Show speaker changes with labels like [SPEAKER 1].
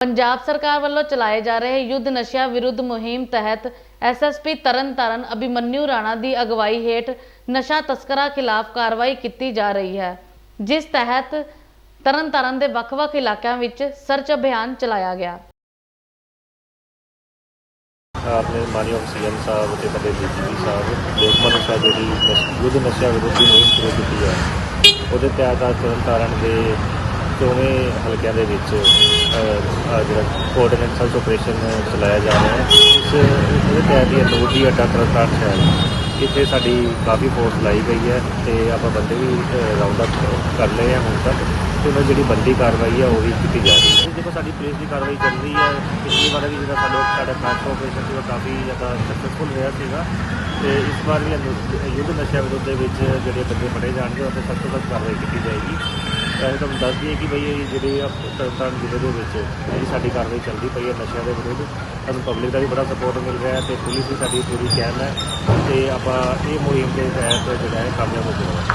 [SPEAKER 1] ਪੰਜਾਬ ਸਰਕਾਰ ਵੱਲੋਂ ਚਲਾਏ ਜਾ ਰਹੇ ਯੁੱਧ ਨਸ਼ਿਆਂ ਵਿਰੁੱਧ ਮੁਹਿੰਮ ਤਹਿਤ ਐਸਐਸਪੀ ਤਰਨਤਾਰਨ ਅਭਿਮਨਿਊ ਰਾਣਾ ਦੀ ਅਗਵਾਈ ਹੇਠ ਨਸ਼ਾ ਤਸਕਰਾਂ ਖਿਲਾਫ ਕਾਰਵਾਈ ਕੀਤੀ ਜਾ ਰਹੀ ਹੈ, ਜਿਸ ਤਹਿਤ ਤਰਨਤਾਰਨ ਦੇ ਵੱਖ-ਵੱਖ ਇਲਾਕਿਆਂ ਵਿੱਚ ਸਰਚ ਅਭਿਆਨ ਚਲਾਇਆ ਗਿਆ।
[SPEAKER 2] ਆਪਣੇ ਮਾਨਯੋਗ ਸੀਐਮ ਸਾਹਿਬ ਤੇ ਸਾਡੇ ਡੀਜੀਪੀ ਸਾਹਿਬ ਲੋਕਮਨ ਨਸ਼ਾ ਜਿਹੜੀ ਯੁੱਧ ਨਸ਼ਾ ਵਿਰੋਧੀ ਮੁਹਿੰਮ ਸ਼ੁਰੂ ਕੀਤੀ ਹੈ। ਉਹਦੇ ਤਹਿਤ ਤਰਨਤਾਰਨ ਦੇ ਚੌਵੇਂ ਹਲਕਿਆਂ ਦੇ ਵਿੱਚ ਜਿਹੜਾ ਕੋਆਰਡੀਨੇਟ ਸਰਚ ਆਪਰੇਸ਼ਨ ਚਲਾਇਆ ਜਾ ਰਿਹਾ ਹੈ, ਇਸ ਉਹਦੇ ਤਹਿਤ ਹੀ ਅਨੂਰ ਦੀ ਅੱਡਾ ਤਰਨਤਾਰਨ ਸ਼ਹਿਰ ਇੱਥੇ ਸਾਡੀ ਕਾਫੀ ਫੋਰਸ ਲਾਈ ਗਈ ਹੈ ਤੇ ਆਪਾਂ ਬੰਦੇ ਵੀ ਰਾਉਂਡ ਅਪ ਕਰ ਲਏ ਆ ਹੁਣ ਤੱਕ। ਤੇ ਉਹਨਾਂ ਜਿਹੜੀ ਬੰਦੀ ਕਾਰਵਾਈ ਹੈ ਉਹ ਵੀ ਕੀਤੀ ਜਾ ਰਹੀ ਹੈ। ਦੇਖੋ, ਸਾਡੀ ਪੁਲਿਸ ਦੀ ਕਾਰਵਾਈ ਚੱਲ ਰਹੀ ਹੈ। ਪਿਛਲੀ ਵਾਰ ਵੀ ਜਿਹੜਾ ਸਾਡਾ ਸਾਡਾ ਟ੍ਰਾਂਸਫਰ ਆਪਰੇਸ਼ਨ ਸੀਗਾ, ਕਾਫੀ ਜ਼ਿਆਦਾ ਸਕਸੈਸਫੁਲ ਰਿਹਾ ਸੀਗਾ। ਤੇ ਇਸ ਵਾਰ ਵੀ ਅਨੁ- ਯੁੱਧ ਨਸ਼ਾ ਵਿਰੁੱਧ ਦੇ ਵਿੱਚ ਜਿਹੜੇ ਬੰਦੇ ਫੜੇ ਜਾਣਗੇ ਉਹਨਾਂ ਤੇ ਸਖਤ ਤੋਂ ਸਖਤ ਕਾਰਵਾਈ ਕੀਤੀ ਜਾਏਗੀ। ਤਾਂ ਤੁਹਾਨੂੰ ਦੱਸ ਦਈਏ ਕਿ ਬਈ ਇਹ ਜਿਹੜੇ ਆ ਤਰਨਤਾਰਨ ਜ਼ਿਲ੍ਹੇ ਦੇ ਵਿੱਚ, ਜਿਹੜੀ ਸਾਡੀ ਕਾਰਵਾਈ ਚੱਲਦੀ ਪਈ ਹੈ ਨਸ਼ਿਆਂ ਦੇ ਵਿਰੁੱਧ, ਸਾਨੂੰ ਪਬਲਿਕ ਦਾ ਵੀ ਬੜਾ ਸਪੋਰਟ ਮਿਲ ਰਿਹਾ ਹੈ ਤੇ ਪੁਲਿਸ ਵੀ ਸਾਡੀ ਪੂਰੀ ਕੈਮ ਹੈ ਤੇ ਆਪਾਂ ਇਹ ਮੁਹਿੰਮ ਦੇ ਤਹਿਤ ਜਿਹੜਾ ਹੈ ਕਾਮਯਾਬ ਹੋ ਜਾਵਾਂਗੇ